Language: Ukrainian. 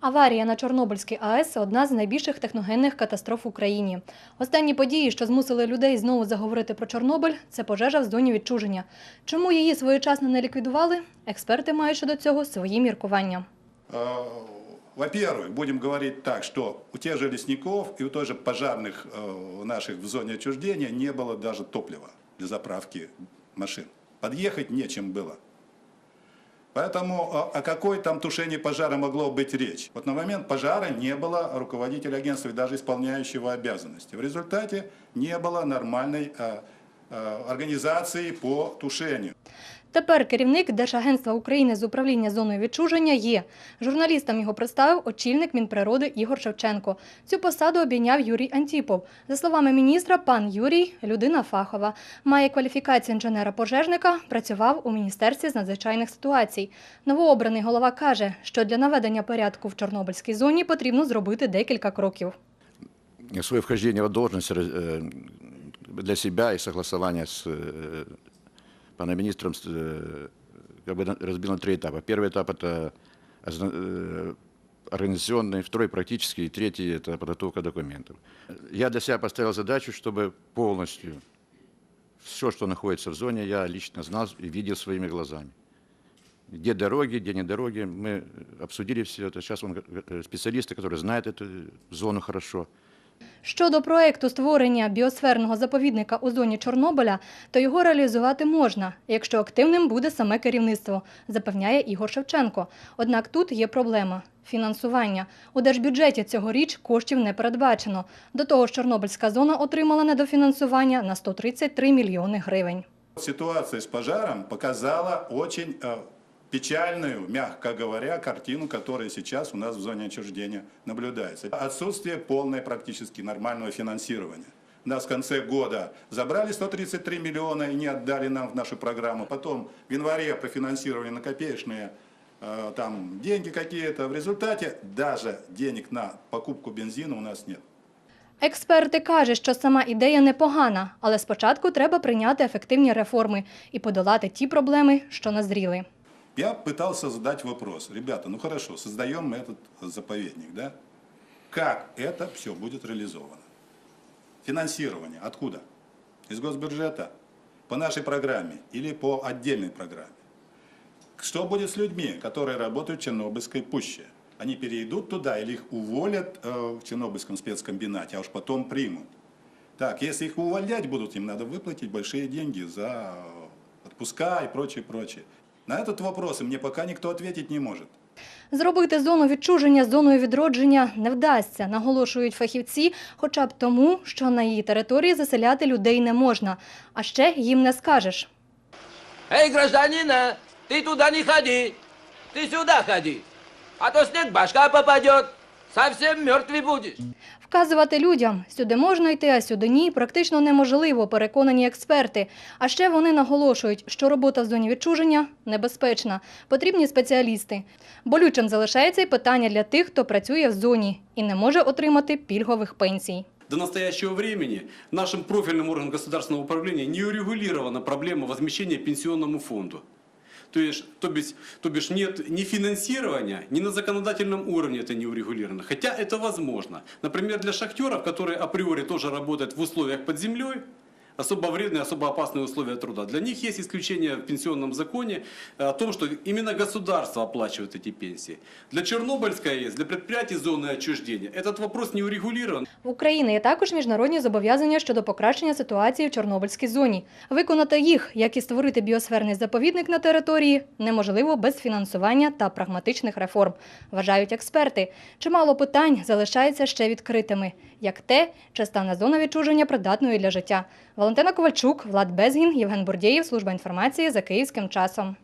Аварія на Чорнобильській АЕС одна з найбільших техногенних катастроф в Україні. Останні події, що змусили людей знову заговорити про Чорнобиль, це пожежа в зоні відчуження. Чому її своєчасно не ліквідували? Експерти мають щодо цього свої міркування. Э, Во-первых, будем говорить так, что у тех же лесников и у той же пожарных э, наших в зоне отчуждения не было даже топлива для заправки машин. Подъехать нечем было. Поэтому о о какой там тушении пожара могло быть речь? Вот на момент пожара не было руководителя агентства и даже исполняющего обязанности. В результате не было нормальной э, э, организации по тушению. Тепер керівник Держагентства України з управління зоною відчуження є. Журналістам його представив очільник Мінприроди Ігор Шевченко. Цю посаду обійняв Юрій Антіпов. За словами міністра, пан Юрій людина фахова. Має кваліфікацію інженера-пожежника, працював у Міністерстві з надзвичайних ситуацій. Новообраний голова каже, що для наведення порядку в Чорнобильській зоні потрібно зробити декілька кроків. свое вхождение в должность э, для себя и согласование с э, паном министром э, как бы разбил на три этапа. Первый этап – это озна- э, организационный, второй – практический, и третий – это подготовка документов. Я для себя поставил задачу, чтобы полностью все, что находится в зоне, я лично знал и видел своими глазами. Где дороги, где не дороги, мы обсудили все это. Сейчас он, э, специалисты, которые знают эту зону хорошо, Щодо проекту створення біосферного заповідника у зоні Чорнобиля, то його реалізувати можна, якщо активним буде саме керівництво, запевняє Ігор Шевченко. Однак тут є проблема фінансування. У держбюджеті цьогоріч коштів не передбачено. До того ж, Чорнобильська зона отримала недофінансування на 133 мільйони гривень. Ситуация с пожаром показала э, печальную, мягко говоря, картину, которая сейчас у нас в зоне отчуждения наблюдается. Отсутствие полное практически нормального финансирования. Нас в конце года забрали 133 миллиона и не отдали нам в нашу программу. Потом в январе профинансировали на копеечные э, там деньги какие-то. В результате даже денег на покупку бензина у нас нет. Експерти кажуть, що сама ідея непогана, але спочатку треба прийняти ефективні реформи і подолати ті проблеми, що назріли. Я пытался задать вопрос. Ребята, ну хорошо, создаем мы этот заповедник, да? Как это все будет реализовано? Финансирование откуда? Из госбюджета? По нашей программе или по отдельной программе? Что будет с людьми, которые работают в Чернобыльской пуще? Они перейдут туда или их уволят э, в Чернобыльском спецкомбинате, а уж потом примут? Так, если их увольнять будут, им надо выплатить большие деньги за отпуска и прочее, прочее. На этот вопрос мне пока никто ответить не может. Зробити зону відчуження зоною відродження не вдасться, наголошують фахівці, хоча б тому, що на її території заселяти людей не можна. А ще їм не скажеш. Эй, гражданина, ты туда не ходи, ты сюда ходи, а то снег башка попадет, совсем мертвый будешь. Вказувати людям, сюди можна йти, а сюди ні, практично неможливо, переконані експерти. А ще вони наголошують, що робота в зоні відчуження небезпечна. Потрібні спеціалісти. Болючим залишається й питання для тих, хто працює в зоні і не може отримати пільгових пенсій. До настоящего времени нашим профильным органом государственного управления не урегулирована проблема возмещения пенсионному фонду. То есть, то бишь, то бишь нет ни финансирования, ни на законодательном уровне это не урегулировано. Хотя это возможно. Например, для шахтеров, которые априори тоже работают в условиях под землей, особо вредные, особо опасные условия труда. Для них есть исключение в пенсионном законе э, о том, что именно государство оплачивает эти пенсии. Для Чернобыльской АЭС, для предприятий зоны отчуждения этот вопрос не урегулирован. В Україні є також міжнародні зобов'язання щодо покращення ситуації в Чорнобильській зоні. Виконати їх, як і створити біосферний заповідник на території, неможливо без фінансування та прагматичних реформ, вважають експерти. Чимало питань залишається ще відкритими, як те, чи стане зона відчуження придатною для життя. Валентина Ковальчук, Влад Безгін, Євген Бурдєєв, служба інформації за київським часом.